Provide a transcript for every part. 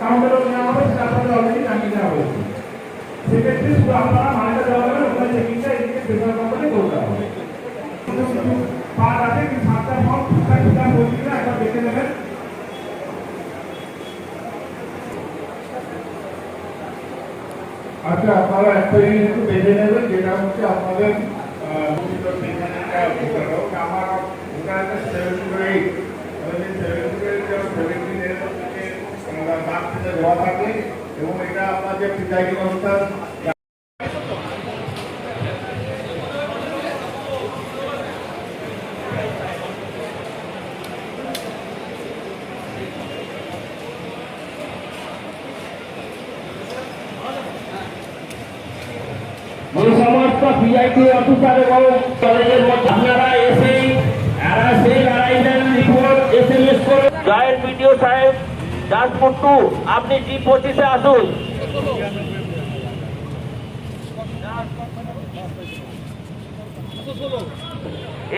কাউন্টারও নেওয়া হবে সেটা আপনাদের অলরেডি জানিয়ে দেওয়া হয়েছে। সেক্ষেত্রে শুধু আপনারা মানিটা দেওয়া ওখানে চেকিংটা এদিকে কোম্পানি করতে হবে। আচ্ছা আপনারা একটা জিনিস একটু দেখে নেবেন, যেটা হচ্ছে আপনাদের আমার দাম থেকে দেওয়া থাকে এবং এটা আপনার যে প্রিজাইডিং অফিসার যে সমস্ত ভিআইপি অফিসার এবং কলেজের মধ্যে আপনারা এসে এরা সেই arrival report S M S করে জয়েন্ট বিডিও সাহেব দাসপুর টু আপনি জি পঁচিশে আসুন।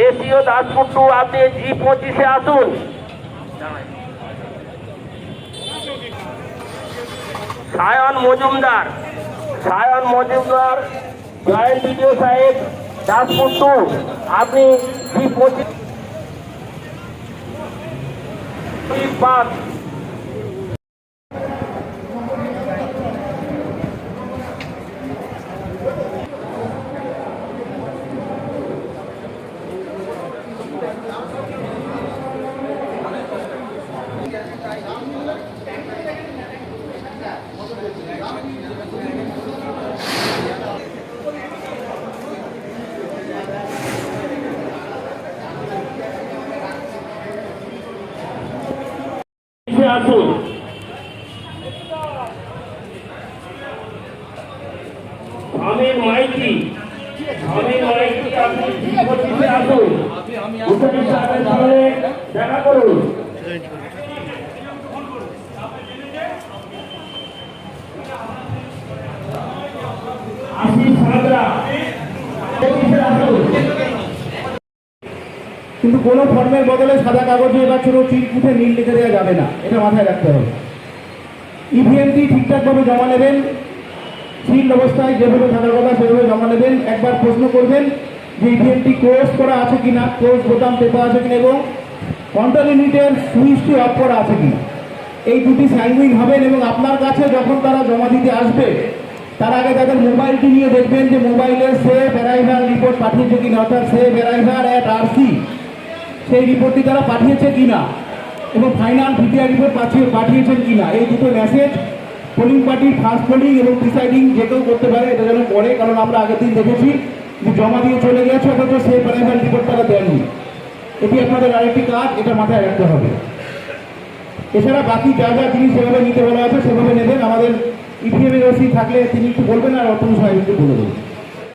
এসিও দাসপুর টু আপনি জি পঁচিশে আসুন। সায়ন মজুমদার সায়ন মজুমদার জয়েন্ট বিডিও সাহেব দাসপুর টু আপনি জি পঁচিশ পাঁচ আসুন। আমির মাইকি আমির মাইকি আপনি জি আসুন। সাহেবের দেখা করুন। আশিস সাঁতরা আসুন। কিন্তু কোনো ফর্মের বদলে সাদা কাগজে বা ছোটো চিরকুটে নীল লিখে দেওয়া যাবে না। এটা মাথায় রাখতে হবে। ইভিএমটি ঠিকঠাকভাবে জমা নেবেন। সিল অবস্থায় যেভাবে থাকার কথা সেভাবে জমা নেবেন। একবার প্রশ্ন করবেন যে ইভিএমটি ক্লোজ করা আছে কি না ক্লোজ বোতাম টেপা আছে কিনা এবং কন্ট্রোল ইউনিটের সুইচটি অফ করা আছে কিনা। এই দুটি সাইনিং হবেন এবং আপনার কাছে যখন তারা জমা দিতে আসবে, তার আগে তাদের মোবাইলটি নিয়ে দেখবেন যে মোবাইলের সেভ অ্যারাইভাল রিপোর্ট পাঠিয়েছে কিনা, অর্থাৎ সেভ অ্যারাইভাল অ্যাট আরসি সেই রিপোর্টটি তারা পাঠিয়েছে কিনা? এবং ফাইনাল ভিটিআর রিপোর্ট পাঠিয়ে পাঠিয়েছেন কিনা? এই দুটো মেসেজ পোলিং পার্টির ফার্স্ট পোলিং এবং প্রিসাইডিং যে কেউ করতে পারে এটা যেন পড়ে কারণ আমরা আগের দিন দেখেছি যে জমা দিয়ে চলে গেছে, অথচ সেই প্রাইভেট রিপোর্ট তারা দেননি এটি আপনাদের আরেকটি কাজ, এটা মাথায় রাখতে হবে। এছাড়া বাকি যা যা জিনিস যেভাবে নিতে বলা আছে সেভাবে নেবেন। আমাদের ইপিএমের ওসি থাকলে তিনি একটু বলবেন আর অর্থ সাহেব একটু বলে দেবেন।